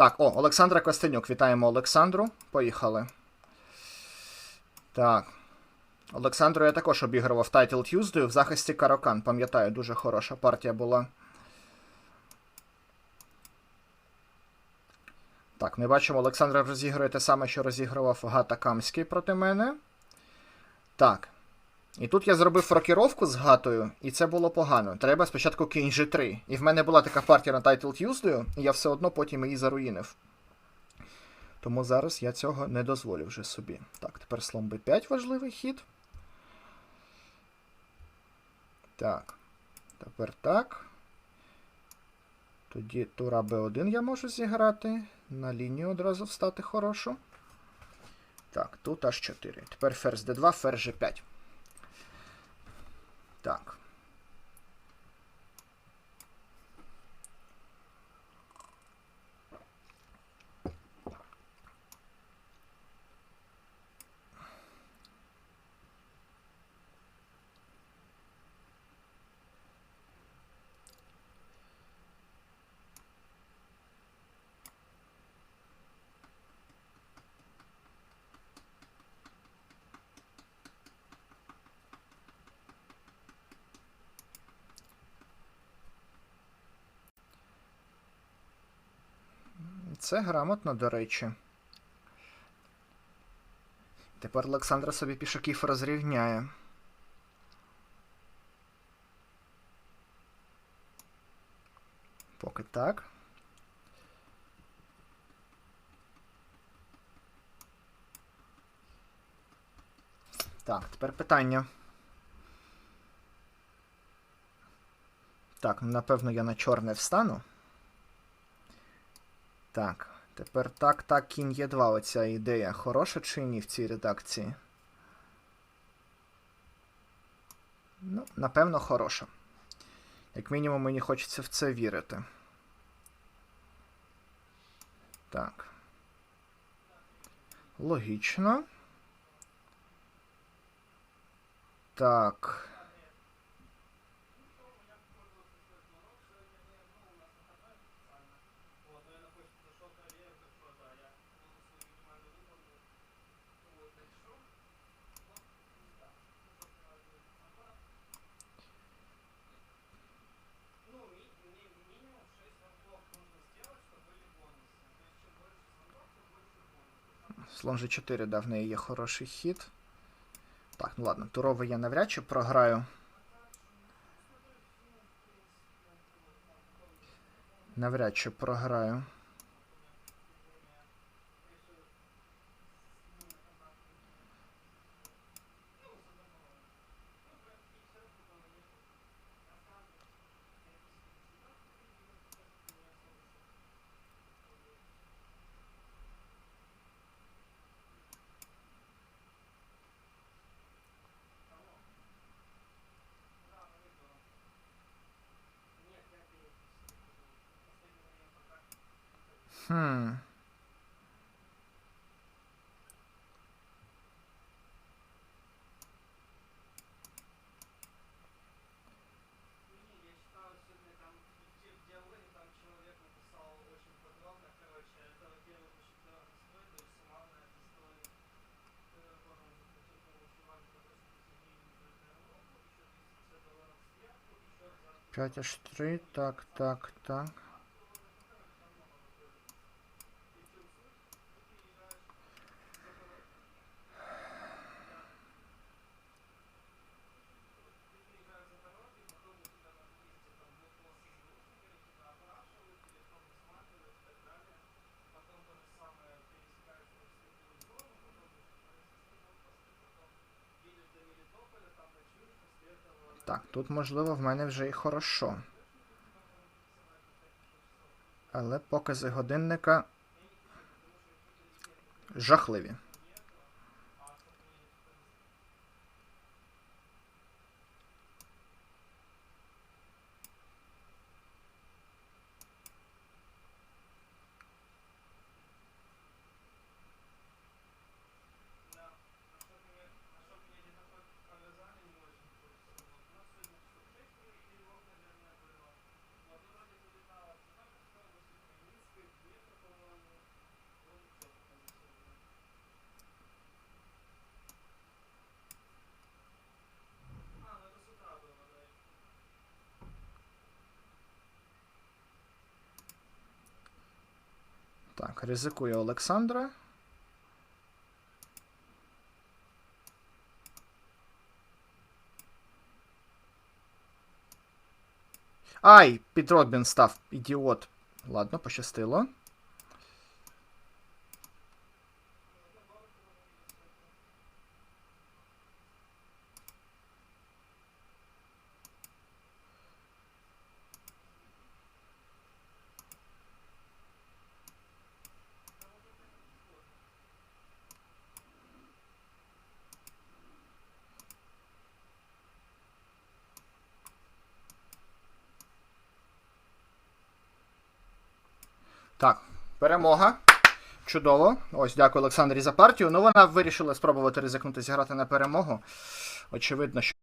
Так, о, Олександра Костенюк. Вітаємо Олександру. Поїхали. Так. Олександру я також обігрував Title Tuesday в захисті Карокан. Пам'ятаю, дуже хороша партія була. Так, ми бачимо, Олександра розігрує те саме, що розігрував Гата Камський проти мене. Так. І тут я зробив рокіровку з гатою, і це було погано. Треба спочатку кінь G3. І в мене була така партія на Title Tuesday, і я все одно потім її заруїнив. Тому зараз я цього не дозволю вже собі. Так, тепер слон B5 важливий хід. Так. Тепер так. Тоді тура B1 я можу зіграти. На лінію одразу встати хорошу. Так, тут аж 4. Тепер ферзь D2, ферзь G5. Так. Це грамотно, до речі. Тепер Олександра собі пішаків розрівняє. Поки так. Так, тепер питання. Так, напевно, я на чорне встану. Так, тепер так, так, кінь є 2 оця ідея. Хороша чи ні в цій редакції? Ну, напевно, хороша. Як мінімум, мені хочеться в це вірити. Так. Логічно. Так. Слон G4, да, в неї є хороший хід. Так, ну ладно, туровий я навряд чи програю. Навряд чи програю. Хм. П'ять аж три, так, так, так. Так, тут, можливо, в мене вже і хорошо. Але покази годинника жахливі. Так, ризикує Олександра. Ай, під Робін став ідіот. Ладно, пощастило. Так, перемога. Чудово. Ось, дякую Олександрі за партію. Ну, вона вирішила спробувати ризикнути зіграти на перемогу. Очевидно, що.